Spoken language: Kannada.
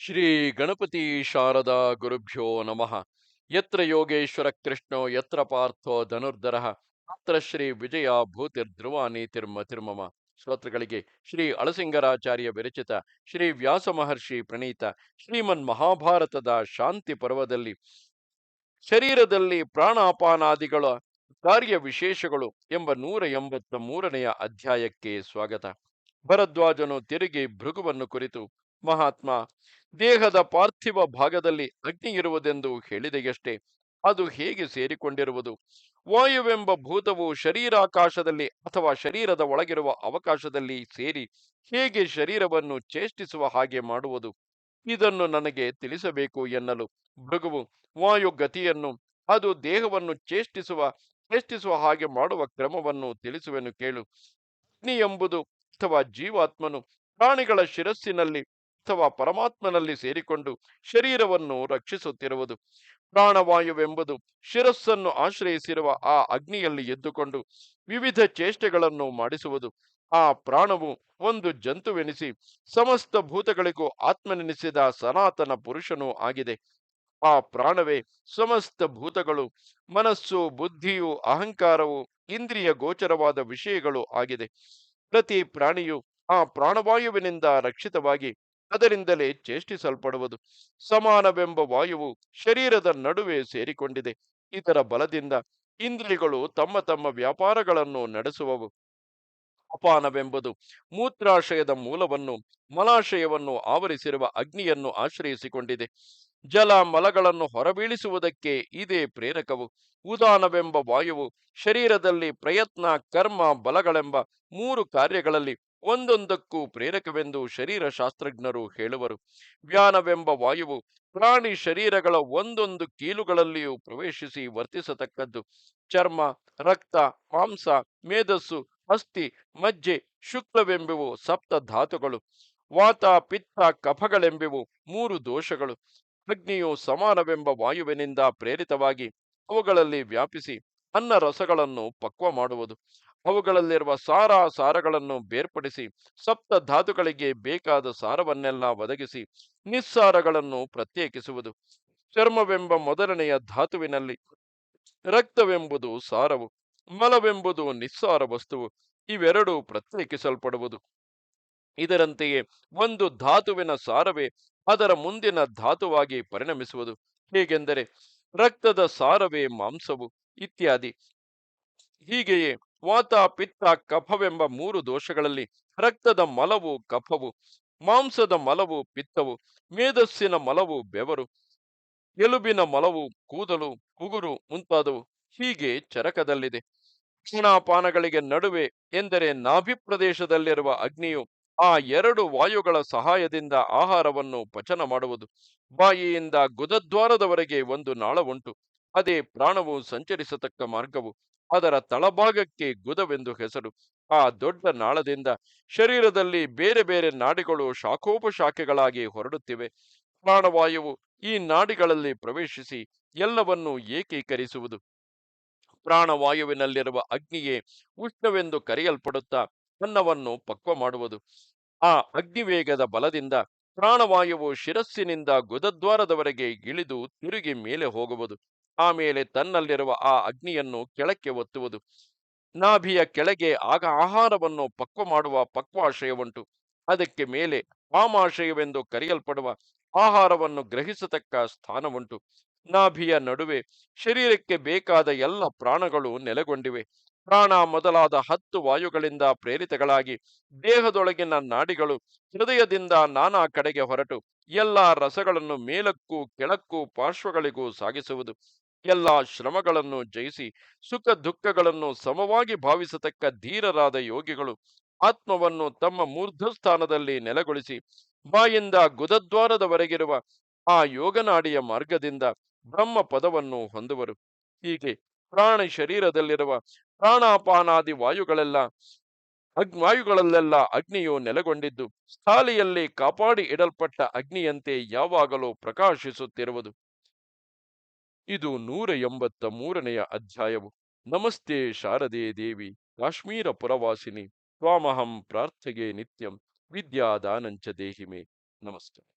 ಶ್ರೀ ಗಣಪತಿ ಶಾರದಾ ಗುರುಭ್ಯೋ ನಮಃ. ಯತ್ರ ಯೋಗೇಶ್ವರ ಕೃಷ್ಣೋ, ಯತ್ರ ಪಾರ್ಥೋ ಧನುರ್ಧರ, ಅತ್ರ ಶ್ರೀ ವಿಜಯ ತಿರ್ಮ ತಿರುಮಮ. ಶ್ರೋತೃಗಳಿಗೆ ಶ್ರೀ ಅಳಸಿಂಗರಾಚಾರ್ಯ ವಿರಚಿತ ಶ್ರೀ ವ್ಯಾಸ ಮಹರ್ಷಿ ಪ್ರಣೀತ ಶ್ರೀಮನ್ ಮಹಾಭಾರತದ ಶಾಂತಿ ಪರ್ವದಲ್ಲಿ ಶರೀರದಲ್ಲಿ ಪ್ರಾಣಾಪಾನಾದಿಗಳ ಕಾರ್ಯ ವಿಶೇಷಗಳು ಎಂಬ ನೂರ ಎಂಬತ್ತ ಮೂರನೆಯ ಅಧ್ಯಾಯಕ್ಕೆ ಸ್ವಾಗತ. ಭರದ್ವಾಜನು ತಿರುಗಿ ಭೃಗುವನ್ನು ಕುರಿತು ಮಹಾತ್ಮ, ದೇಹದ ಪಾರ್ಥಿವ ಭಾಗದಲ್ಲಿ ಅಗ್ನಿ ಇರುವುದೆಂದು ಹೇಳಿದೆಯಷ್ಟೇ, ಅದು ಹೇಗೆ ಸೇರಿಕೊಂಡಿರುವುದು? ವಾಯುವೆಂಬ ಭೂತವು ಶರೀರಾಕಾಶದಲ್ಲಿ ಅಥವಾ ಶರೀರದ ಒಳಗಿರುವ ಅವಕಾಶದಲ್ಲಿ ಸೇರಿ ಹೇಗೆ ಶರೀರವನ್ನು ಚೇಷ್ಟಿಸುವ ಹಾಗೆ ಮಾಡುವುದು? ಇದನ್ನು ನನಗೆ ತಿಳಿಸಬೇಕು ಎನ್ನಲು ಭೃಗುವು ವಾಯು ಗತಿಯನ್ನು ಅದು ದೇಹವನ್ನು ಚೇಷ್ಟಿಸುವ ಚೇಷ್ಟಿಸುವ ಹಾಗೆ ಮಾಡುವ ಕ್ರಮವನ್ನು ತಿಳಿಸುವೆನು ಕೇಳು. ಅಗ್ನಿ ಎಂಬುದು ಅಥವಾ ಜೀವಾತ್ಮನು ಪ್ರಾಣಿಗಳ ಶಿರಸ್ಸಿನಲ್ಲಿ ಅಥವಾ ಪರಮಾತ್ಮನಲ್ಲಿ ಸೇರಿಕೊಂಡು ಶರೀರವನ್ನು ರಕ್ಷಿಸುತ್ತಿರುವುದು. ಪ್ರಾಣವಾಯುವೆಂಬುದು ಶಿರಸ್ಸನ್ನು ಆಶ್ರಯಿಸಿರುವ ಆ ಅಗ್ನಿಯಲ್ಲಿ ಎದ್ದುಕೊಂಡು ವಿವಿಧ ಚೇಷ್ಟೆಗಳನ್ನು ಮಾಡಿಸುವುದು. ಆ ಪ್ರಾಣವು ಒಂದು ಜಂತುವೆನಿಸಿ ಸಮಸ್ತ ಭೂತಗಳಿಗೂ ಆತ್ಮನೆನಿಸಿದ ಸನಾತನ ಪುರುಷನೂ ಆಗಿದೆ. ಆ ಪ್ರಾಣವೇ ಸಮಸ್ತ ಭೂತಗಳು, ಮನಸ್ಸು, ಬುದ್ಧಿಯು, ಅಹಂಕಾರವು, ಇಂದ್ರಿಯ ಗೋಚರವಾದ ವಿಷಯಗಳು ಆಗಿದೆ. ಪ್ರತಿ ಪ್ರಾಣಿಯು ಆ ಪ್ರಾಣವಾಯುವಿನಿಂದ ರಕ್ಷಿತವಾಗಿ ಅದರಿಂದಲೇ ಚೇಷ್ಟಿಸಲ್ಪಡುವುದು ಸಮಾನವೆಂಬ ವಾಯುವು ಶರೀರದ ನಡುವೆ ಸೇರಿಕೊಂಡಿದೆ. ಇದರ ಬಲದಿಂದ ಇಂದ್ರಿಯಗಳು ತಮ್ಮ ತಮ್ಮ ವ್ಯಾಪಾರಗಳನ್ನು ನಡೆಸುವವು. ಅಪಾನವೆಂಬುದು ಮೂತ್ರಾಶಯದ ಮೂಲವನ್ನು, ಮಲಾಶಯವನ್ನು ಆವರಿಸಿರುವ ಅಗ್ನಿಯನ್ನು ಆಶ್ರಯಿಸಿಕೊಂಡಿದೆ. ಜಲ ಮಲಗಳನ್ನು ಹೊರಬೀಳಿಸುವುದಕ್ಕೆ ಇದೇ ಪ್ರೇರಕವು. ಉದಾನವೆಂಬ ವಾಯುವು ಶರೀರದಲ್ಲಿ ಪ್ರಯತ್ನ, ಕರ್ಮ, ಬಲಗಳೆಂಬ ಮೂರು ಕಾರ್ಯಗಳಲ್ಲಿ ಒಂದೊಂದಕ್ಕೂ ಪ್ರೇರಕವೆಂದು ಶರೀರ ಶಾಸ್ತ್ರಜ್ಞರು ಹೇಳುವರು. ವ್ಯಾನವೆಂಬ ವಾಯುವು ಪ್ರಾಣಿ ಶರೀರಗಳ ಒಂದೊಂದು ಕೀಲುಗಳಲ್ಲಿಯೂ ಪ್ರವೇಶಿಸಿ ವರ್ತಿಸತಕ್ಕದ್ದು. ಚರ್ಮ, ರಕ್ತ, ಮಾಂಸ, ಮೇಧಸ್ಸು, ಅಸ್ಥಿ, ಮಜ್ಜೆ, ಶುಕ್ಲವೆಂಬುವು ಸಪ್ತ ಧಾತುಗಳು. ವಾತ, ಪಿತ್ತ, ಕಫಗಳೆಂಬಿವು ಮೂರು ದೋಷಗಳು. ಅಗ್ನಿಯು ಸಮಾನವೆಂಬ ವಾಯುವಿನಿಂದ ಪ್ರೇರಿತವಾಗಿ ಅವುಗಳಲ್ಲಿ ವ್ಯಾಪಿಸಿ ಅನ್ನ ರಸಗಳನ್ನು ಪಕ್ವ ಮಾಡುವುದು. ಅವುಗಳಲ್ಲಿರುವ ಸಾರ ಸಾರಗಳನ್ನು ಬೇರ್ಪಡಿಸಿ, ಸಪ್ತ ಧಾತುಗಳಿಗೆ ಬೇಕಾದ ಸಾರವನ್ನೆಲ್ಲ ಒದಗಿಸಿ, ನಿಸ್ಸಾರಗಳನ್ನು ಪ್ರತ್ಯೇಕಿಸುವುದು. ಚರ್ಮವೆಂಬ ಮೊದಲನೆಯ ಧಾತುವಿನಲ್ಲಿ ರಕ್ತವೆಂಬುದು ಸಾರವು, ಮಲವೆಂಬುದು ನಿಸ್ಸಾರ ವಸ್ತುವು, ಇವೆರಡೂ ಪ್ರತ್ಯೇಕಿಸಲ್ಪಡುವುದು. ಇದರಂತೆಯೇ ಒಂದು ಧಾತುವಿನ ಸಾರವೇ ಅದರ ಮುಂದಿನ ಧಾತುವಾಗಿ ಪರಿಣಮಿಸುವುದು. ಹೇಗೆಂದರೆ ರಕ್ತದ ಸಾರವೇ ಮಾಂಸವು, ಇತ್ಯಾದಿ. ಹೀಗೆಯೇ ವಾತ, ಪಿತ್ತ, ಕಫವೆಂಬ ಮೂರು ದೋಷಗಳಲ್ಲಿ ರಕ್ತದ ಮಲವು ಕಫವು, ಮಾಂಸದ ಮಲವು ಪಿತ್ತವು, ಮೇಧಸ್ಸಿನ ಮಲವು ಬೆವರು, ಎಲುಬಿನ ಮಲವು ಕೂದಲು, ಉಗುರು ಮುಂತಾದವು. ಹೀಗೆ ಚರಕದಲ್ಲಿದೆ. ಕ್ಷಣಾಪಾನಗಳಿಗೆ ನಡುವೆ ಎಂದರೆ ನಾಭಿ ಪ್ರದೇಶದಲ್ಲಿರುವ ಅಗ್ನಿಯು ಆ ಎರಡು ವಾಯುಗಳ ಸಹಾಯದಿಂದ ಆಹಾರವನ್ನು ಪಚನ ಮಾಡುವುದು. ಬಾಯಿಯಿಂದ ಗುದದ್ವಾರದವರೆಗೆ ಒಂದು ನಾಳವುಂಟು ಅದೇ ಪ್ರಾಣವು ಸಂಚರಿಸತಕ್ಕ ಮಾರ್ಗವು. ಅದರ ತಳಭಾಗಕ್ಕೆ ಗುದವೆಂದು ಹೆಸರು. ಆ ದೊಡ್ಡ ನಾಳದಿಂದ ಶರೀರದಲ್ಲಿ ಬೇರೆ ಬೇರೆ ನಾಡಿಗಳು ಶಾಖೋಪಶಾಖೆಗಳಾಗಿ ಹೊರಡುತ್ತಿವೆ. ಪ್ರಾಣವಾಯುವು ಈ ನಾಡಿಗಳಲ್ಲಿ ಪ್ರವೇಶಿಸಿ ಎಲ್ಲವನ್ನೂ ಏಕೀಕರಿಸುವುದು. ಪ್ರಾಣವಾಯುವಿನಲ್ಲಿರುವ ಅಗ್ನಿಯೇ ಉಷ್ಣವೆಂದು ಕರೆಯಲ್ಪಡುತ್ತಾ ಅನ್ನವನ್ನು ಪಕ್ವ ಮಾಡುವುದು. ಆ ಅಗ್ನಿವೇಗದ ಬಲದಿಂದ ಪ್ರಾಣವಾಯುವು ಶಿರಸ್ಸಿನಿಂದ ಗುದದ್ವಾರದವರೆಗೆ ಇಳಿದು ತಿರುಗಿ ಮೇಲೆ ಹೋಗುವುದು. ಆಮೇಲೆ ತನ್ನಲ್ಲಿರುವ ಆ ಅಗ್ನಿಯನ್ನು ಕೆಳಕ್ಕೆ ಒತ್ತುವುದು. ನಾಭಿಯ ಕೆಳಗೆ ಆಗ ಆಹಾರವನ್ನು ಪಕ್ವ ಮಾಡುವ ಪಕ್ವಾಶಯವುಂಟು. ಅದಕ್ಕೆ ಮೇಲೆ ಆಮಾಶಯವೆಂದು ಕರೆಯಲ್ಪಡುವ ಆಹಾರವನ್ನು ಗ್ರಹಿಸತಕ್ಕ ಸ್ಥಾನವುಂಟು. ನಾಭಿಯ ನಡುವೆ ಶರೀರಕ್ಕೆ ಬೇಕಾದ ಎಲ್ಲ ಪ್ರಾಣಗಳು ನೆಲೆಗೊಂಡಿವೆ. ಪ್ರಾಣ ಮೊದಲಾದ ಹತ್ತು ವಾಯುಗಳಿಂದ ಪ್ರೇರಿತಗಳಾಗಿ ದೇಹದೊಳಗಿನ ನಾಡಿಗಳು ಹೃದಯದಿಂದ ನಾನಾ ಕಡೆಗೆ ಹೊರಟು. ಎಲ್ಲ ರಸಗಳನ್ನು ಮೇಲಕ್ಕೂ ಕೆಳಕ್ಕೂ ಪಾರ್ಶ್ವಗಳಿಗೂ ಸಾಗಿಸುವುದು. ಎಲ್ಲ ಶ್ರಮಗಳನ್ನು ಜಯಿಸಿ ಸುಖ ದುಃಖಗಳನ್ನು ಸಮವಾಗಿ ಭಾವಿಸತಕ್ಕ ಧೀರರಾದ ಯೋಗಿಗಳು ಆತ್ಮವನ್ನು ತಮ್ಮ ಮೂರ್ಧಸ್ಥಾನದಲ್ಲಿ ನೆಲೆಗೊಳಿಸಿ ಬಾಯಿಂದ ಗುದದ್ವಾರದವರೆಗಿರುವ ಆ ಯೋಗನಾಡಿಯ ಮಾರ್ಗದಿಂದ ಬ್ರಹ್ಮ ಪದವನ್ನು ಹೊಂದುವರು. ಹೀಗೆ ಪ್ರಾಣಿ ಶರೀರದಲ್ಲಿರುವ ಪ್ರಾಣಾಪಾನಾದಿ ವಾಯುಗಳೆಲ್ಲ, ಅಗ್, ವಾಯುಗಳಲ್ಲೆಲ್ಲ ಅಗ್ನಿಯು ನೆಲೆಗೊಂಡಿದ್ದು, ಸ್ಥಾಲಿಯಲ್ಲಿ ಕಾಪಾಡಿ ಇಡಲ್ಪಟ್ಟ ಅಗ್ನಿಯಂತೆ ಯಾವಾಗಲೂ ಪ್ರಕಾಶಿಸುತ್ತಿರುವುದು. ಇದು ನೂರ ಎಂಬತ್ತ ಮೂರನೆಯ ಅಧ್ಯಾಯವು. ನಮಸ್ತೆ ಶಾರದೆ ದೇವಿ, ಕಾಶ್ಮೀರ ಪುರವಾಸಿನಿ, ತ್ವಾಮಹಂ ಪ್ರಾರ್ಥಗೆ ನಿತ್ಯಂ, ವಿದ್ಯಾದಾನಂಚ ದೇಹಿಮೆ. ನಮಸ್ತೆ.